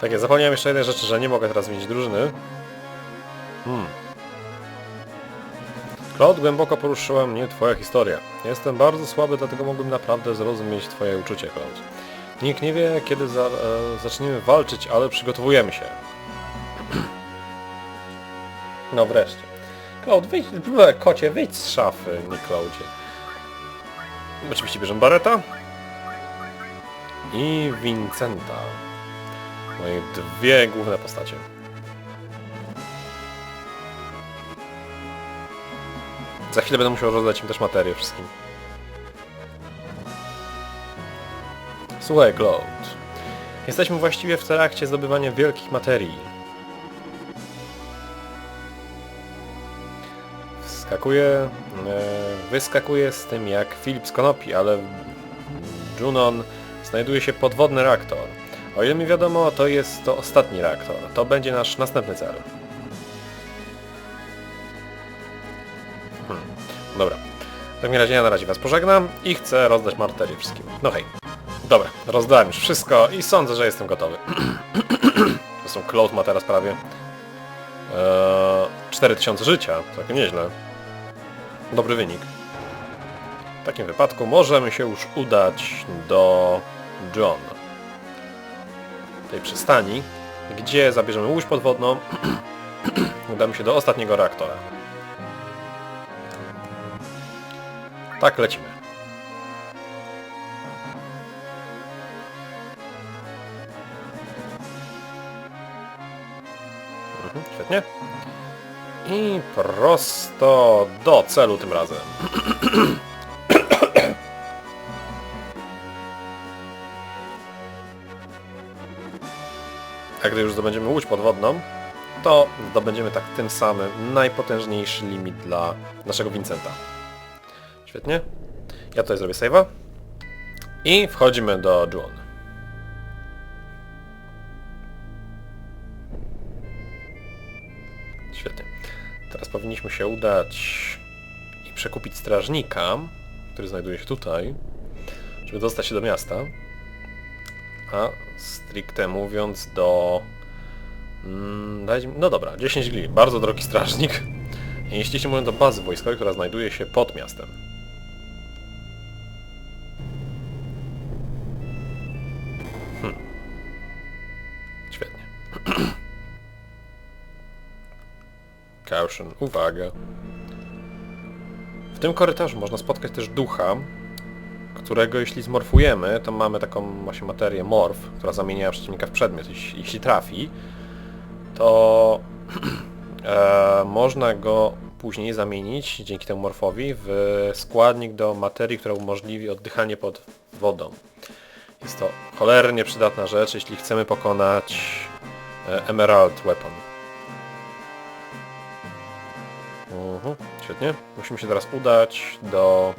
Tak, ja zapomniałem jeszcze jednej rzeczy, że nie mogę teraz zmienić drużyny. Hmm. Claude, głęboko poruszyła mnie twoja historia. Jestem bardzo słaby, dlatego mógłbym naprawdę zrozumieć twoje uczucie, Claude. Nikt nie wie, kiedy za, e, zaczniemy walczyć, ale przygotowujemy się. No wreszcie. Claude, wyjdź, kocie, wyjdź z szafy, nie Claudzie. Oczywiście bierzemy Bareta i Vincenta. Moje dwie główne postacie. Za chwilę będę musiał rozdać im też materię wszystkim. Słuchaj, Claude. Jesteśmy właściwie w trakcie zdobywania wielkich materii. Wskakuje, e, wyskakuje z tym jak Filip z Konopi, ale Junon znajduje się podwodny reaktor. O ile mi wiadomo, to jest to ostatni reaktor. To będzie nasz następny cel. Hmm. Dobra. W takim razie ja na razie was pożegnam i chcę rozdać marterię wszystkim. No hej. Dobra, rozdałem już wszystko i sądzę, że jestem gotowy. Zresztą Cloud ma teraz prawie eee, 4000 życia. Całkiem nieźle. Dobry wynik. W takim wypadku możemy się już udać do John. Tej przystani, gdzie zabierzemy łódź podwodną udamy się do ostatniego reaktora. Tak, lecimy. Mhm, świetnie. I prosto do celu tym razem. A gdy już zdobędziemy łódź podwodną, to zdobędziemy tak tym samym najpotężniejszy limit dla naszego Vincenta. Świetnie. Ja tutaj zrobię save'a. I wchodzimy do Juon. Świetnie. Teraz powinniśmy się udać i przekupić strażnika, który znajduje się tutaj, żeby dostać się do miasta. A stricte mówiąc do... Mm. No dobra, 10 gli. Bardzo drogi strażnik. I jeśli się mówią do bazy wojskowej, która znajduje się pod miastem. Hmm. Świetnie. Caution, uwaga. W tym korytarzu można spotkać też ducha, którego jeśli zmorfujemy, to mamy taką właśnie materię morf, która zamienia przeciwnika w przedmiot. Jeśli, jeśli trafi, to e, można go później zamienić dzięki temu morfowi w składnik do materii, która umożliwi oddychanie pod wodą. Jest to cholernie przydatna rzecz, jeśli chcemy pokonać e, Emerald Weapon. Mhm, świetnie. Musimy się teraz udać do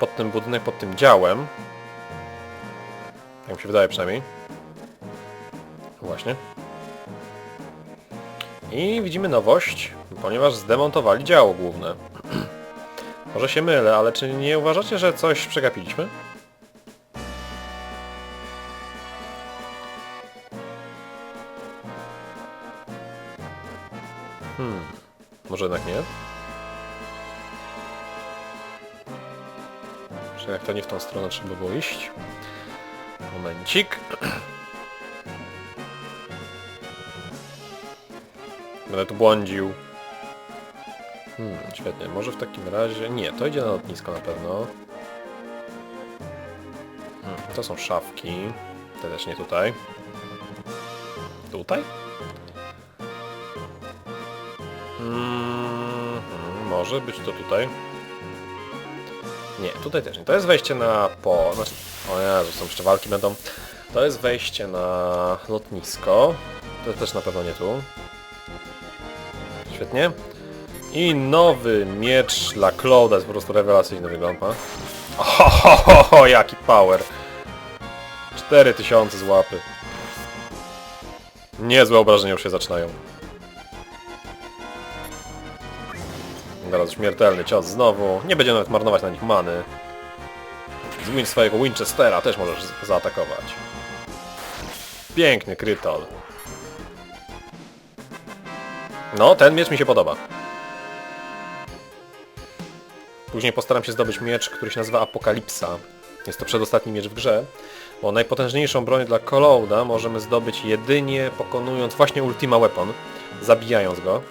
pod tym budynek, pod tym działem. Jak mi się wydaje przynajmniej. Właśnie. I widzimy nowość, ponieważ zdemontowali działo główne. Może się mylę, ale czy nie uważacie, że coś przegapiliśmy? Tą stronę trzeba było iść? Momencik. Będę tu błądził. Hmm, świetnie. Może w takim razie... Nie, to idzie na lotnisko na pewno. Hmm, to są szafki. Te też nie tutaj. Tutaj? Hmm, hmm, może być to tutaj. Nie, tutaj też nie. To jest wejście na po... Znaczy... O Jezu, są jeszcze walki będą. To jest wejście na lotnisko. To też na pewno nie tu. Świetnie. I nowy miecz dla Clouda jest po prostu rewelacyjny wygląd ma. Jaki power. 4000 z łapy. Niezłe obrażenia już się zaczynają. Teraz śmiertelny cios znowu. Nie będzie nawet marnować na nich many. Z win swojego Winchestera też możesz zaatakować. Piękny krytol. No, ten miecz mi się podoba. Później postaram się zdobyć miecz, który się nazywa Apokalipsa. Jest to przedostatni miecz w grze, bo najpotężniejszą broń dla Colouda możemy zdobyć jedynie pokonując właśnie Ultima Weapon, zabijając go.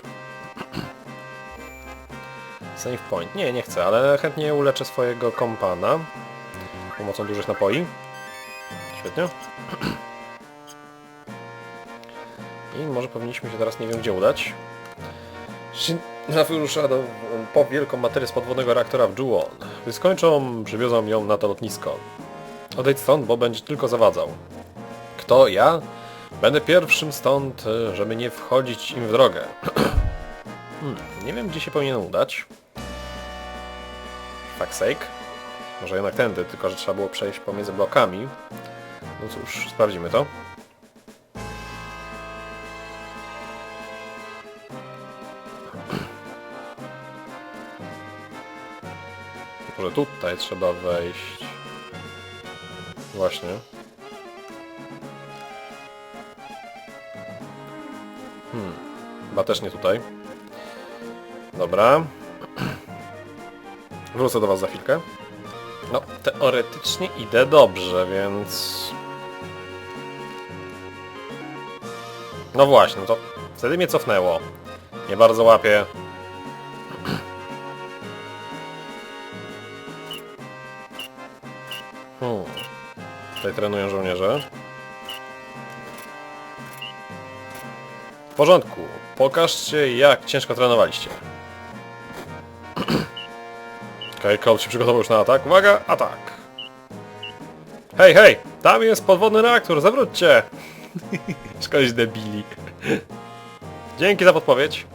Save point. Nie, nie chcę, ale chętnie uleczę swojego kompana pomocą dużych napoi. Świetnie. I może powinniśmy się teraz nie wiem gdzie udać. Shin wyrusza po wielką materię z podwodnego reaktora w Juwon. Gdy skończą, przywiozą ją na to lotnisko. Odejdź stąd, bo będzie tylko zawadzał. Kto? Ja? Będę pierwszym stąd, e, żeby nie wchodzić im w drogę. hmm, nie wiem, gdzie się powinien udać. Fuck sake. Może jednak tędy, tylko że trzeba było przejść pomiędzy blokami. No cóż, sprawdzimy to. Może tutaj trzeba wejść. Właśnie. Hmm. Chyba też nie tutaj. Dobra. Wrócę do was za chwilkę. No, teoretycznie idę dobrze, więc... No właśnie, to wtedy mnie cofnęło. Nie bardzo łapię. Hmm. Tutaj trenują żołnierze. W porządku. Pokażcie jak ciężko trenowaliście. Okej, Cloud się przygotował już na atak. Uwaga, atak! Hej, hej! Tam jest podwodny reaktor, zawróćcie! Szkodzić debili. Dzięki za podpowiedź.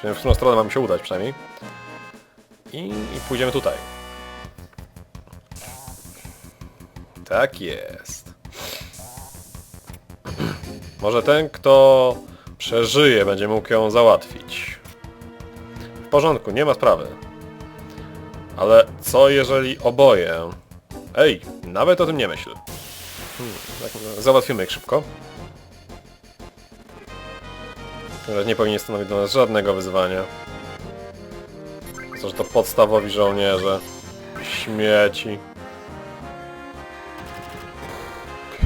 Czyli w którą stronę mam się udać przynajmniej. I, I pójdziemy tutaj. Tak jest. Może ten, kto przeżyje, będzie mógł ją załatwić. W porządku, nie ma sprawy. Ale co jeżeli oboje... Ej, nawet o tym nie myśl. Hmm, tak, załatwimy ich szybko. Ale nie powinien stanowić dla nas żadnego wyzwania. Co, że to podstawowi żołnierze. Śmieci.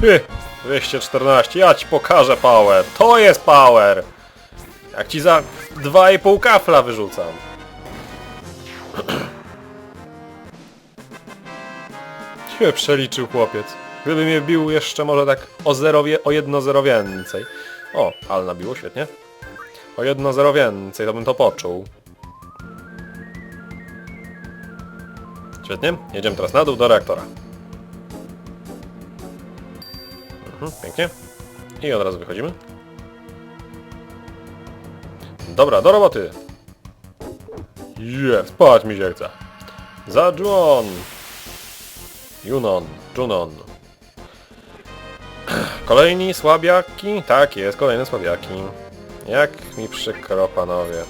Hy, 214, ja ci pokażę power. To jest power! Jak ci za 2,5 kafla wyrzucam. Cię przeliczył chłopiec. Gdyby mnie bił jeszcze może tak o zero, wie- o jedno zero więcej. O, ale nabiło, świetnie. O jedno zero więcej, to bym to poczuł. Świetnie, jedziemy teraz na dół do reaktora. Mhm, pięknie. I od razu wychodzimy. Dobra, do roboty! Je, spać mi się chce. Za Juon! Junon, Junon. Kolejni słabiaki? Tak jest, kolejne słabiaki. Jak mi przykro, panowie.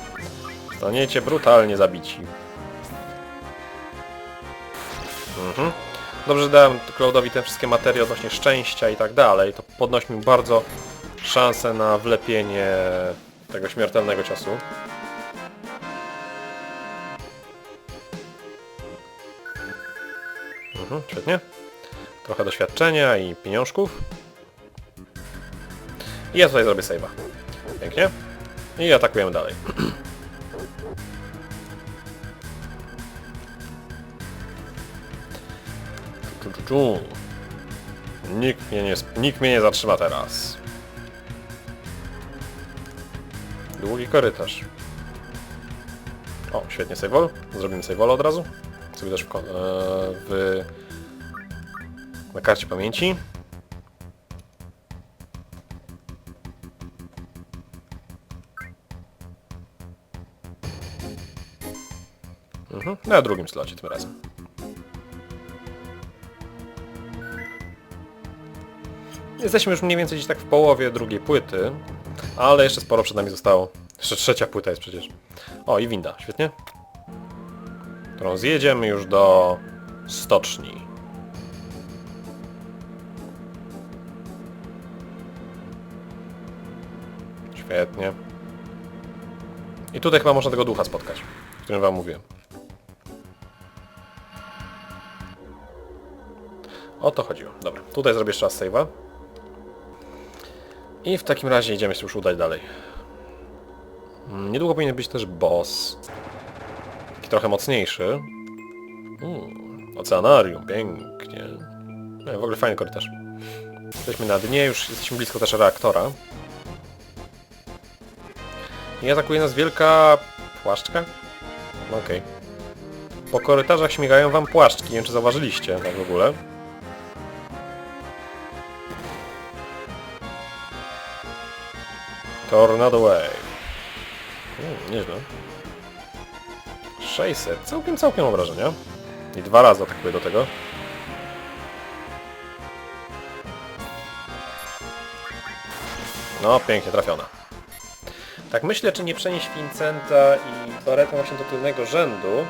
Staniecie brutalnie zabici. Mhm. Dobrze, że dałem Cloudowi te wszystkie materie odnośnie szczęścia i tak dalej. To podnosi mi bardzo szansę na wlepienie tego śmiertelnego ciosu. Mhm, świetnie. Trochę doświadczenia i pieniążków. I ja tutaj zrobię save'a. Pięknie. I atakujemy dalej. Nikt mnie nie, nikt mnie nie zatrzyma teraz. Długi korytarz. O, świetnie save Zrobimy save od razu. Sobie też w, e, w na karcie pamięci. Mhm. Na drugim slocie tym razem. Jesteśmy już mniej więcej gdzieś tak w połowie drugiej płyty, ale jeszcze sporo przed nami zostało. Jeszcze trzecia płyta jest przecież. O, i winda, świetnie. Którą zjedziemy już do stoczni. Świetnie. I tutaj chyba można tego ducha spotkać, o którym wam mówię. O to chodziło. Dobra, tutaj zrobię jeszcze raz save'a. I w takim razie idziemy się już udać dalej. Mm, Niedługo powinien być też boss. Taki trochę mocniejszy. Mm, oceanarium, pięknie. No, w ogóle fajny korytarz. Jesteśmy na dnie, już jesteśmy blisko też reaktora. I atakuje nas wielka płaszczka? Okej. Po korytarzach śmigają wam płaszczki, nie wiem czy zauważyliście tak w ogóle. Tornado Wave. Mm, nieźle. 600. Całkiem, całkiem obrażenia. I dwa razy atakuje do tego. No, pięknie trafiona. Tak myślę, czy nie przenieść Vincenta i Bareta właśnie do tylnego rzędu.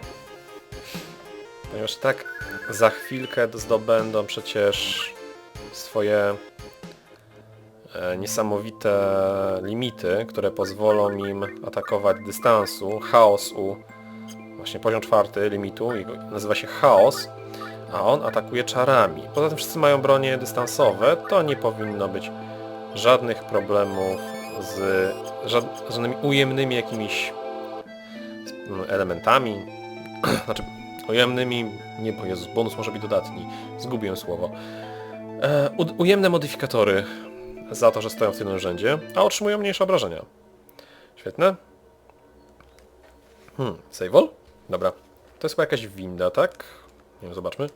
Ponieważ tak za chwilkę zdobędą przecież swoje niesamowite limity, które pozwolą im atakować dystansu. Chaos u właśnie poziom czwarty limitu, nazywa się Chaos, a on atakuje czarami. Poza tym wszyscy mają bronie dystansowe, to nie powinno być żadnych problemów z żad, żadnymi ujemnymi jakimiś mm, elementami, znaczy ujemnymi, nie bo Jezus, bonus może być dodatni, zgubiłem słowo. E, ujemne modyfikatory za to, że stoją w tym rzędzie, a otrzymują mniejsze obrażenia. Świetne. Hmm, save all? Dobra. To jest chyba jakaś winda, tak? Nie wiem, zobaczmy.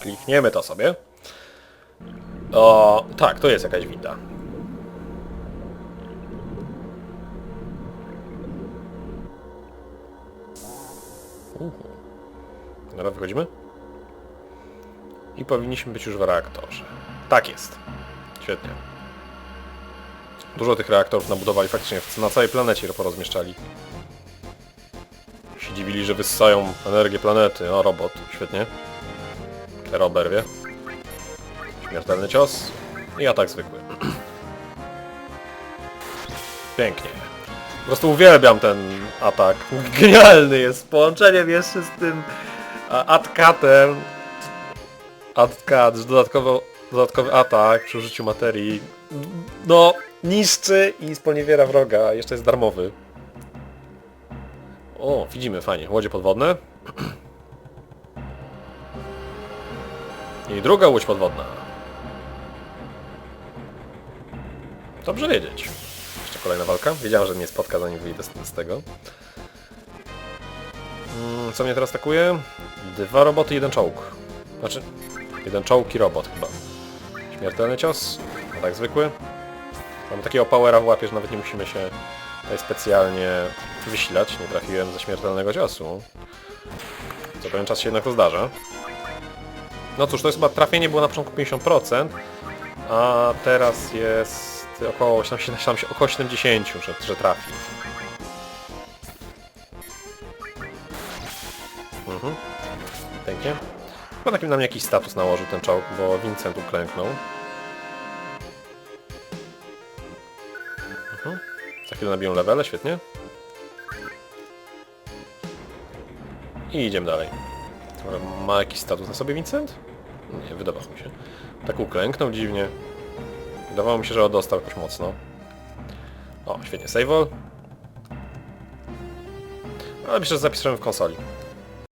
Klikniemy to sobie. O, tak, to jest jakaś winda. Uhu. Dobra, wychodzimy. I powinniśmy być już w reaktorze. Tak jest. Świetnie. Dużo tych reaktorów nabudowali faktycznie na całej planecie porozmieszczali. Się dziwili, że wyssają energię planety. O, robot. Świetnie. Teraz oberwie. Śmiertelny cios. I atak zwykły. Pięknie. Po prostu uwielbiam ten atak. Genialny jest. Połączeniem jeszcze z tym a, adcatem. Adcat, że dodatkowo, dodatkowy atak przy użyciu materii. No, niszczy i sponiewiera wroga. Jeszcze jest darmowy. O, widzimy, fajnie. Łodzie podwodne. I druga łódź podwodna. Dobrze wiedzieć. Jeszcze kolejna walka. Wiedziałem, że mnie spotka zanim wyjdę z, tego. Mm, co mnie teraz atakuje? Dwa roboty, jeden czołg. Znaczy, jeden czołg i robot chyba. Śmiertelny cios. Atak zwykły. Mamy takiego powera w łapie, że nawet nie musimy się specjalnie wysilać. Nie trafiłem ze śmiertelnego ciosu. Co pewien czas się jednak to zdarza. No cóż, to jest chyba trafienie było na początku 50%, a teraz jest około, tam się, około 70, że, że trafi. Chyba takim na mnie jakiś status nałożył ten czołg, bo Vincent uklęknął. Mhm. Za chwilę nabiją levele, świetnie. I idziemy dalej. Ma jakiś status na sobie Vincent? Nie, wydawało mi się. Tak uklęknął dziwnie. Wydawało mi się, że dostał jakoś mocno. O, świetnie, save all. Ale myślę, że zapisałem w konsoli.